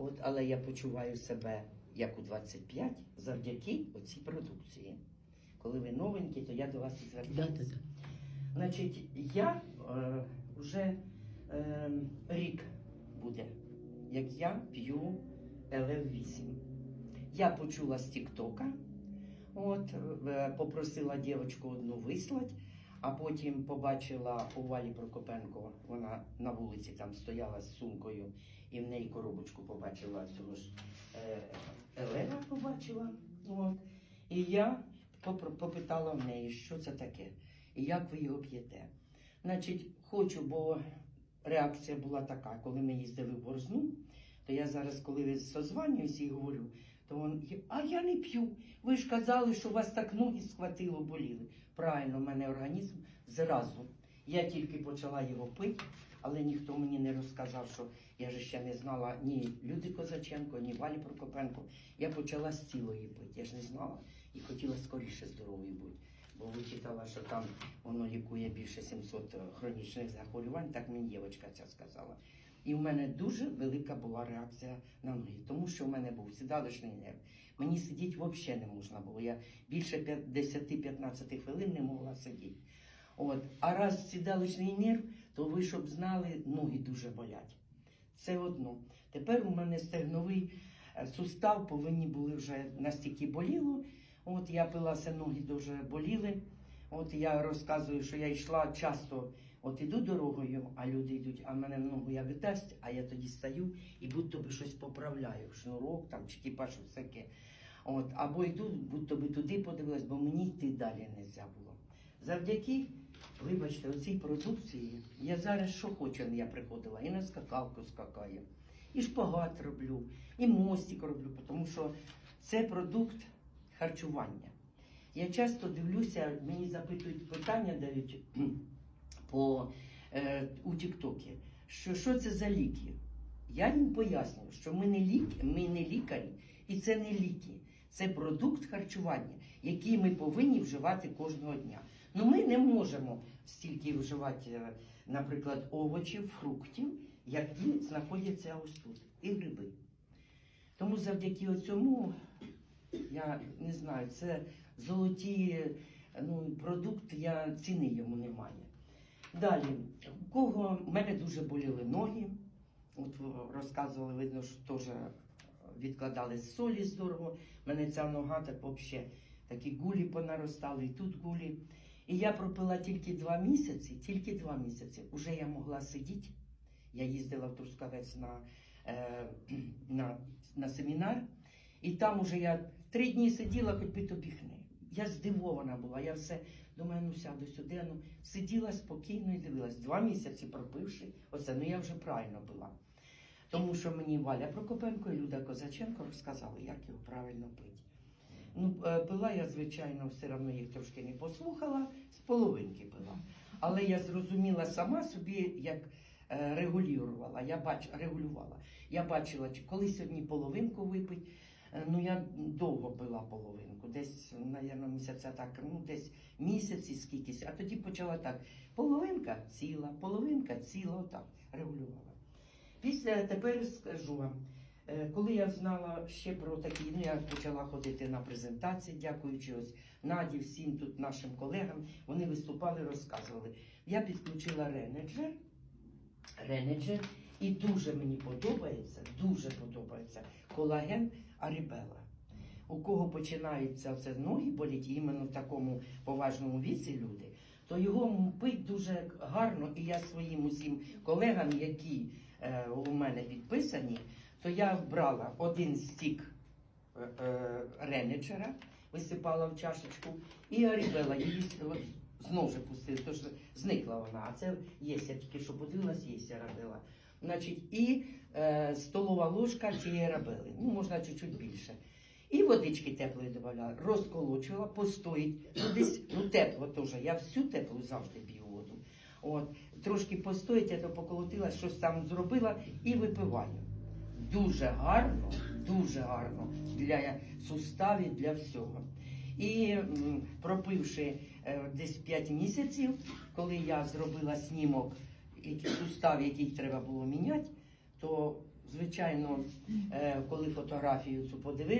От, але я почуваю себе як у 25 завдяки оцій продукції. Коли ви новенькі, то я до вас і звертаюся. Значить, я е, вже е, рік буде, як я п'ю ЛФ8. Я почула з Тіктока, от, е, попросила дівчинку одну вислати, а потім побачила у Валі Прокопенко, вона на вулиці там стояла з сумкою, і в неї коробочку побачила цього ж е, Елена побачила. От. І я попитала в неї, що це таке і як ви його п'єте. Значить, хочу, бо реакція була така, коли ми їздили в Борзну, то я зараз, коли созванююся і говорю, а я не п'ю. Ви ж казали, що у вас так ноги схватило, боліли. Правильно, в мене організм зразу. Я тільки почала його пити, але ніхто мені не розказав, що я ж ще не знала ні Люди Козаченко, ні Валі Прокопенко. Я почала з цілої пити. Я ж не знала і хотіла скоріше здоровою бути. Бо вичитала, що там воно лікує більше 700 хронічних захворювань, так мені дівчинка ця сказала. І в мене дуже велика була реакція на ноги, тому що в мене був сідалищний нерв. Мені сидіти взагалі не можна було. Я більше 10-15 хвилин не могла сидіти. От. А раз сідалищний нерв, то ви щоб знали, ноги дуже болять. Це одно. Тепер у мене стегновий е, сустав повинні були вже настільки боліло. От я пилася, ноги дуже боліли. От я розказую, що я йшла часто, от іду дорогою, а люди йдуть, а мене ногу як дасть, а я тоді стою і будь-то би щось поправляю, шнурок там чи типа що всяке. От, або йду, будь-то би туди подивилась, бо мені йти далі не можна було. Завдяки, вибачте, оцій продукції, я зараз що хочу, я приходила, і на скакалку скакаю, і шпагат роблю, і мостик роблю, тому що це продукт харчування. Я часто дивлюся, мені запитують питання дають по, е, у Тіктокі, що, що це за ліки. Я їм пояснюю, що ми не, ліки, ми не лікарі і це не ліки. Це продукт харчування, який ми повинні вживати кожного дня. Ну ми не можемо стільки вживати, е, наприклад, овочів, фруктів, які знаходяться ось тут, і гриби. Тому завдяки цьому я не знаю, це золоті ну, продукт, я ціни йому немає. Далі, у кого в мене дуже боліли ноги, от розказували, видно, що теж відкладали солі здорово. У мене ця нога так взагалі такі гулі понаростали, і тут гулі. І я пропила тільки два місяці, тільки два місяці. Уже я могла сидіти. Я їздила в Трускавець на, е, на, на семінар, і там уже я три дні сиділа, хоч би тобі хни. Я здивована була. Я все думаю, ну сяду сюди. Ну сиділа спокійно і дивилась. Два місяці пропивши, оце ну я вже правильно пила. Тому що мені Валя Прокопенко і Люда Козаченко розказали, як його правильно пити. Ну, е, пила я, звичайно, все одно їх трошки не послухала, з половинки пила. Але я зрозуміла сама собі, як е, регулювала. Я бач, регулювала. Я бачила, чи коли сьогодні половинку випить. Е, Ну, я довго пила половинку, десь, мабуть, місяця так, ну десь місяці скількись, а тоді почала так. Половинка ціла, половинка ціла, отак регулювала. Після тепер скажу вам, е, коли я знала ще про такі, ну я почала ходити на презентації, дякуючи ось Наді, всім тут нашим колегам, вони виступали, розказували. Я підключила Ренеджер, Ренеджер, і дуже мені подобається, дуже подобається колаген Арібела. У кого починаються це ноги боліти, іменно в такому поважному віці люди, то його пить дуже гарно. І я своїм усім колегам, які е, у мене підписані, то я брала один стік е, е, ренеджера, висипала в чашечку, і Арібела її знову ж пустили, тож зникла вона, а це є, я тільки що подивилась, є Арабела. Значить, і е, столова ложка цієї рабели, ну можна чуть-чуть більше. І водички теплої додавала, розколочувала, постоїть. Ну, десь ну, тепло теж. Я всю теплу завжди п'ю воду. От, трошки постоїть, я то поколотила, щось там зробила і випиваю. Дуже гарно, дуже гарно для суставів, для всього. І пропивши е, десь 5 місяців, коли я зробила снімок які сустав, який треба було міняти, то Звичайно, е, коли фотографію цю подивився.